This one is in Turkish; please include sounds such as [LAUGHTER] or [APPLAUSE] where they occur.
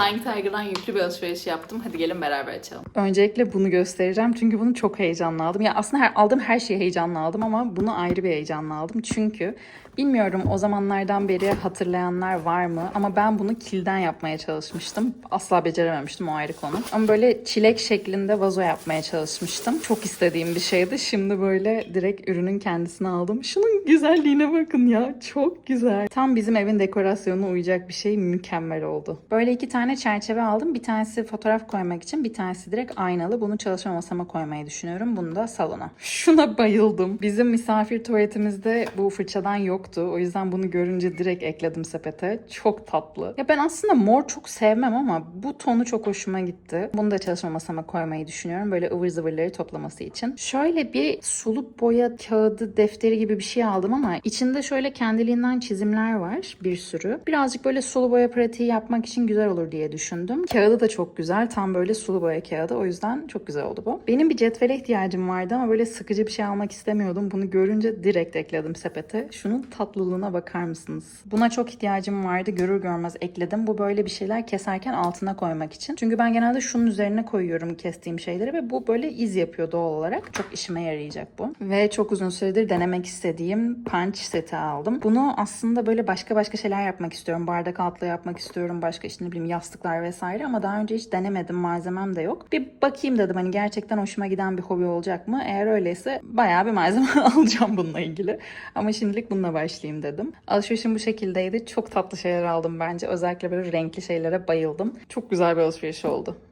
Flying Tiger'dan yüklü bir alışveriş yaptım. Hadi gelin beraber açalım. Öncelikle bunu göstereceğim çünkü bunu çok heyecanlı aldım. Ya aslında her, aldığım her şeyi heyecanlı aldım ama bunu ayrı bir heyecanla aldım. Çünkü bilmiyorum o zamanlardan beri hatırlayanlar var mı ama ben bunu kilden yapmaya çalışmıştım. Asla becerememiştim o ayrı konu. Ama böyle çilek şeklinde vazo yapmaya çalışmıştım. Çok istediğim bir şeydi. Şimdi böyle direkt ürünün kendisini aldım. Şunun güzelliğine bakın ya. Çok güzel. Tam bizim evin dekorasyonuna uyacak bir şey mükemmel oldu. Böyle iki tane çerçeve aldım. Bir tanesi fotoğraf koymak için, bir tanesi direkt aynalı. Bunu çalışma masama koymayı düşünüyorum. Bunu da salona. [LAUGHS] Şuna bayıldım. Bizim misafir tuvaletimizde bu fırçadan yoktu. O yüzden bunu görünce direkt ekledim sepete. Çok tatlı. Ya ben aslında mor çok sevmem ama bu tonu çok hoşuma gitti. Bunu da çalışma masama koymayı düşünüyorum. Böyle ıvır zıvırları toplaması için. Şöyle bir sulu boya kağıdı defteri gibi bir şey aldım ama içinde şöyle kendiliğinden çizimler var bir sürü. Birazcık böyle sulu boya pratiği yapmak için güzel olur diye düşündüm. Kağıdı da çok güzel. Tam böyle sulu boya kağıdı. O yüzden çok güzel oldu bu. Benim bir cetvele ihtiyacım vardı ama böyle sıkıcı bir şey almak istemiyordum. Bunu görünce direkt ekledim sepete. Şunun tatlılığına bakar mısınız? Buna çok ihtiyacım vardı. Görür görmez ekledim. Bu böyle bir şeyler keserken altına koymak için. Çünkü ben genelde şunun üzerine koyuyorum kestiğim şeyleri ve bu böyle iz yapıyor doğal olarak. Çok işime yarayacak bu. Ve çok uzun süredir denemek istediğim punch seti aldım. Bunu aslında böyle başka başka şeyler yapmak istiyorum. Bardak altlığı yapmak istiyorum. Başka işte ne bileyim yastıklar vesaire ama daha önce hiç denemedim. Malzemem de yok. Bir bakayım dedim hani gerçekten hoşuma giden bir hobi olacak mı? Eğer öyleyse bayağı bir malzeme [LAUGHS] alacağım bununla ilgili. Ama şimdilik bununla başlayayım dedim. Alışverişim bu şekildeydi. Çok tatlı şeyler aldım bence. Özellikle böyle renkli şeylere bayıldım. Çok güzel bir alışveriş oldu.